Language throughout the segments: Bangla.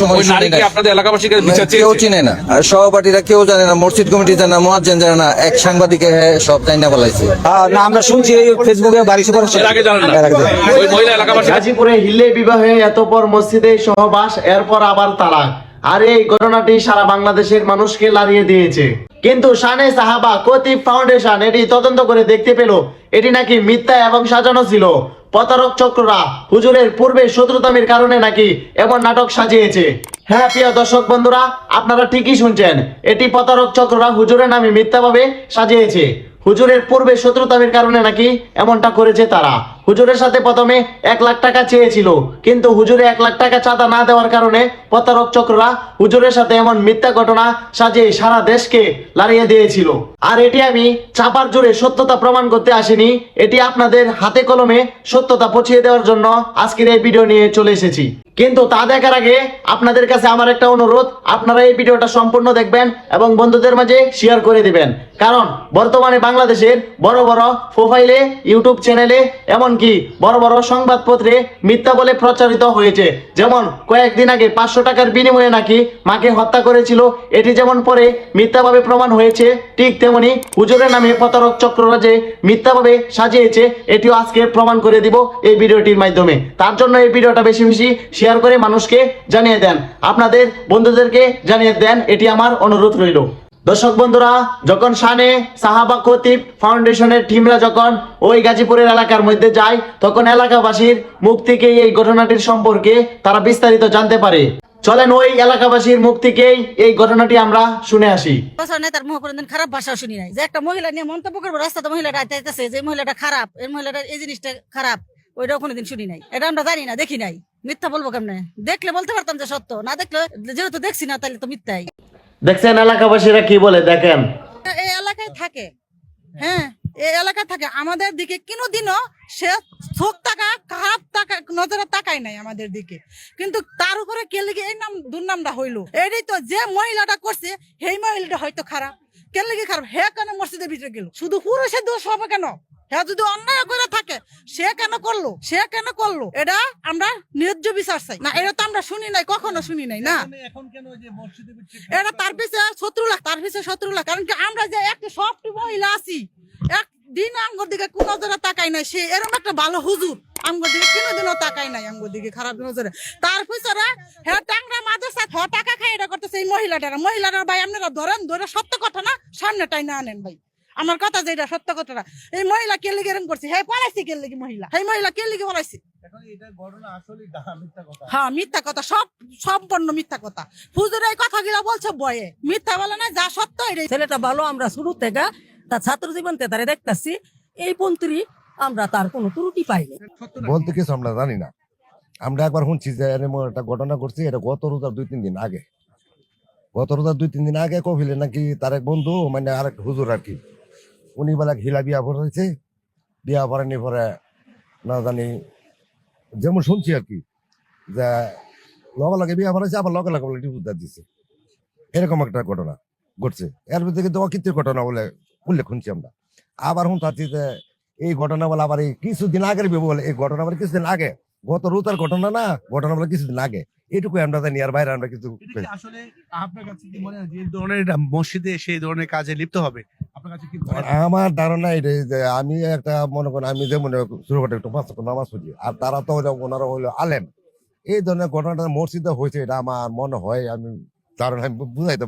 সময় ওই শুনি নারী কি নাই। আপনাদের এলাকাবাসীর কাছে বিচার কেউ চিনে না। আর সহপাঠীরা কেউ জানে না মসজিদ কমিটি জানে না মহাজেন জানে না এক সাংবাদিকে সব তাই না বলাইছে না আমরা শুনছি এই ফেসবুকে বাড়ি সুপার আগে জানেন না। এর আগে জানি। ওই মহিলা এলাকাবাসী গাজীপুরে হিল্লে বিবাহে এত মসজিদে সহবাস এরপর আবার তালাক। আর এই ঘটনাটি সারা বাংলাদেশের মানুষকে লাড়িয়ে দিয়েছে। কিন্তু শানে সাহাবা কতিব ফাউন্ডেশন এটি তদন্ত করে দেখতে পেল এটি নাকি মিথ্যা এবং সাজানো ছিল। প্রতারক চক্ররা হুজুরের পূর্বে শত্রুতামের কারণে নাকি এমন নাটক সাজিয়েছে। হ্যাঁ প্রিয় দর্শক বন্ধুরা, আপনারা ঠিকই শুনছেন। এটি প্রতারক চক্ররা হুজুরের নামে মিথ্যাভাবে সাজিয়েছে। হুজুরের পূর্বে শত্রুতামের কারণে নাকি এমনটা করেছে তারা। হুজুরের সাথে প্রথমে এক লাখ টাকা চেয়েছিল, কিন্তু হুজুরে এক লাখ টাকা চাঁদা না দেওয়ার কারণে প্রতারক চক্ররা হুজুরের সাথে এমন মিথ্যা ঘটনা সাজিয়ে সারা দেশকে লাড়িয়ে দিয়েছিল। আর এটি আমি চাপার জোরে সত্যতা প্রমাণ করতে আসিনি, এটি আপনাদের হাতে কলমে সত্যতা পৌঁছিয়ে দেওয়ার জন্য আজকের এই ভিডিও নিয়ে চলে এসেছি। কিন্তু তা দেখার আগে আপনাদের কাছে আমার একটা অনুরোধ, আপনারা এই ভিডিওটা সম্পূর্ণ দেখবেন এবং বন্ধুদের মাঝে শেয়ার করে দিবেন। কারণ বর্তমানে বাংলাদেশের বড় বড় প্রোফাইলে ইউটিউব চ্যানেলে এমনকি বড় বড় সংবাদপত্রে মিথ্যা বলে প্রচারিত হয়েছে, যেমন কয়েকদিন আগে পাঁচশো টাকার বিনিময়ে নাকি মাকে হত্যা করেছিল, এটি যেমন পরে মিথ্যাভাবে প্রমাণ হয়েছে, ঠিক তেমনি হুজুরের নামে প্রতারক চক্ররা যে মিথ্যাভাবে সাজিয়েছে, এটিও আজকে প্রমাণ করে দিব এই ভিডিওটির মাধ্যমে। তার জন্য এই ভিডিওটা বেশি বেশি শেয়ার করে মানুষকে জানিয়ে দেন। আপনাদের বন্ধুদেরকে জানিয়ে দেন, এটি আমার অনুরোধ রইল। দর্শক বন্ধুরা, যখন শানে সাহাবা কতিব ফাউন্ডেশনের টিমরা যখন ওই গাজীপুরের এলাকার মধ্যে যায়, তখন এলাকাবাসীর মুখ থেকে এই ঘটনাটির সম্পর্কে তারা বিস্তারিত জানতে পারে। চলেন ওই এলাকাবাসীর মুখ থেকেই এই ঘটনাটি আমরা শুনে আসি। নেতার মুখ করে খারাপ ভাষা শুনি নাই। যে একটা মহিলা নিয়ে মন্তব্য করব রাস্তাতে মহিলাটা আইতেছে, যে মহিলাটা খারাপ, এই মহিলাটা এই জিনিসটা খারাপ, ওইটাও কোনোদিন শুনি নাই। এটা আমরা জানি না, দেখি নাই। মিথ্যা বলব কেমনে? দেখলে বলতে পারতাম যে সত্য, না দেখলে যেহেতু দেখছি না, তাহলে তো মিথ্যাই। দেখছেন এলাকাবাসীরা কি বলে? দেখেন। এই এলাকায় থাকে। হ্যাঁ এই এলাকায় থাকে। আমাদের দিকে কোনোদিনও সে চোখ টাকা খারাপ টাকা নজরে তাকায় নাই আমাদের দিকে। কিন্তু তার উপরে কে লিগে এই নাম, দুর্নামটা হইল? এটাই তো যে মহিলাটা করছে, সেই মহিলাটা হয়তো খারাপ। কেন লিগে খারাপ? হে কেন মসজিদের ভিতরে গেল? শুধু পুরুষের দোষ হবে কেন? হ্যাঁ যদি অন্যায় করে থাকে সে কেন করল? সে কেন করল? এটা আমরা ন্যায্য বিচার চাই। না এটা তো আমরা শুনি নাই কখনো শুনি নাই না। এটা তার পিছনে শত্রু লাখ তার পিছনে শত্রু লাখ কারণ কি আমরা যে একটা সফট মহিলা আছি একদিন আমগর দিকে কোন নজরে তাকাই নাই সে এরকম একটা ভালো হুজুর আমগর দিকে কোনোদিনও তাকাই নাই আমগর দিকে খারাপ নজরে। তার পিছনে হ্যাঁ টাংরা মাদ্রাসা হ টাকা খাই এটা করতেছে এই মহিলাটারা। মহিলাটার ভাই আপনারা ধরেন ধরে সত্য কথা না সামনে টাই না আনেন ভাই। আমার কথা যেটা সত্য কথাটা এই মহিলা কে লিগে এরকম করছে? হ্যাঁ পড়াইছি কে লিগে মহিলা? এই মহিলা কে লিগে পড়াইছি হ্যাঁ মিথ্যা কথা সব সম্পূর্ণ মিথ্যা কথা। হুজুর এই কথাগুলো বলছে বয়ে মিথ্যা বলে না যা সত্য এটাই। ছেলেটা ভালো আমরা শুরু থেকে তার ছাত্র জীবন তারে দেখতেছি এই পন্ত্রী আমরা তার কোনো ত্রুটি পাইনি। বলতে কিছু আমরা জানি না। আমরা একবার শুনছি যে এরকম একটা ঘটনা করছি এটা গত রোজার দুই তিন দিন আগে। গত রোজার দুই তিন দিন আগে কফিলে নাকি তার এক বন্ধু মানে আরেক হুজুর আর কি উনি বেলা হিলা বিয়া পড়েছে বিয়া পড়েনি পরে না জানি, যেমন শুনছি আর কি, যে লগে লগে বিয়া পড়েছে আবার লগে লগে বলে ডিভোর্স দিচ্ছে এরকম একটা ঘটনা ঘটছে। এর ভিতরে কিন্তু অকৃত্যের ঘটনা বলে উল্লেখ শুনছি আমরা। আবার হুম শুনতে যে এই ঘটনা বলে আবার এই কিছুদিন আগের বলে, এই ঘটনা বলে কিছুদিন আগে, গত রোতার ঘটনা না, ঘটনা বলে কিছুদিন আগে। এইটুকু আমরা জানি, আর বাইরে আমরা কিছু আসলে আপনার কাছে কি মনে হয় যে ধরনের মসজিদে সেই ধরনের কাজে লিপ্ত হবে? আমার ধারণা এটাই যে আমি একটা মনে করেন আমি যে মনে ছোটখাটো একটু পাঁচ নামাজ পড়ি আর তারা তো ওনারা হইল আলেম। এই ধরনের ঘটনাটা মসজিদে হয়েছে এটা আমার মনে হয় আমি ধারণা আমি বুঝাইতে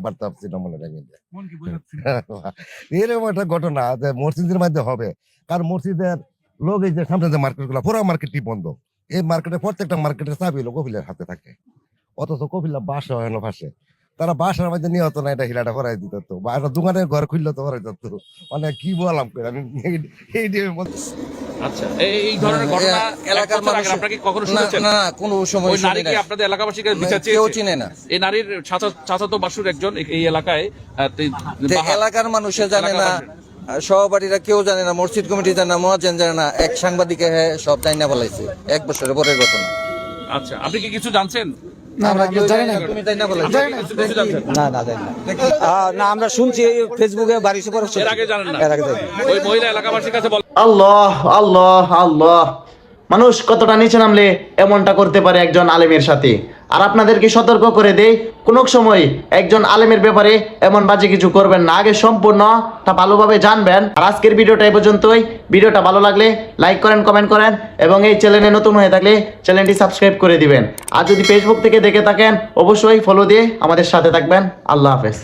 না মনে রাখেন। এরকম একটা ঘটনা যে মসজিদের মধ্যে হবে কারণ মসজিদের লোক এই যে সামনে যে মার্কেটগুলো পুরো মার্কেটই বন্ধ। এই মার্কেটে প্রত্যেকটা মার্কেটের চাবি হলো কপিলের হাতে থাকে। অথচ কপিলা বাসা হয় না পাশে। তারা বাসার মধ্যে নিয়ে হতো না এটা হিলাটা করাই দিত তো। বা একটা দোকানের ঘর খুললে তো করাই দিত। মানে কি বললাম করে আমি এই- আচ্ছা এই ধরনের ঘটনা এলাকার মানুষ মানুষ আপনারা কি কখনো শুনেছেন? না না, কোনো সময় ওই নারী কি। আপনাদের বিচার কেউ চিনে না। এই নারীর চাচাতো বাসুর একজন এই- এলাকায় এলাকার মানুষে জানে না সহপাঠীরা কেউ জানে না মসজিদ কমিটি জানে না মহাজেন জানে না এক সাংবাদিকে হ্যাঁ, সব তাই না বলাইছে এক বছরের পরের ঘটনা। আচ্ছা আপনি কি কিছু জানছেন? না না। জানি না। আমরা শুনছি ফেসবুকে বাড়ি সুপার এর আগে জানেন না। এর আগে জানি। ওই মহিলা এলাকাবাসীর কাছে বল আল্লাহ আল্লাহ আল্লাহ। মানুষ কতটা নিচে নামলে এমনটা করতে পারে একজন আলেমের সাথে? আর আপনাদেরকে সতর্ক করে দেই, কোনো সময় একজন আলেমের ব্যাপারে এমন বাজে কিছু করবেন না। আগে সম্পূর্ণ তা ভালোভাবে জানবেন। আর আজকের ভিডিওটা এই পর্যন্তই। ভিডিওটা ভালো লাগলে লাইক করেন, কমেন্ট করেন এবং এই চ্যানেলে নতুন হয়ে থাকলে চ্যানেলটি সাবস্ক্রাইব করে দিবেন। আর যদি ফেসবুক থেকে দেখে থাকেন, অবশ্যই ফলো দিয়ে আমাদের সাথে থাকবেন। আল্লাহ হাফেজ।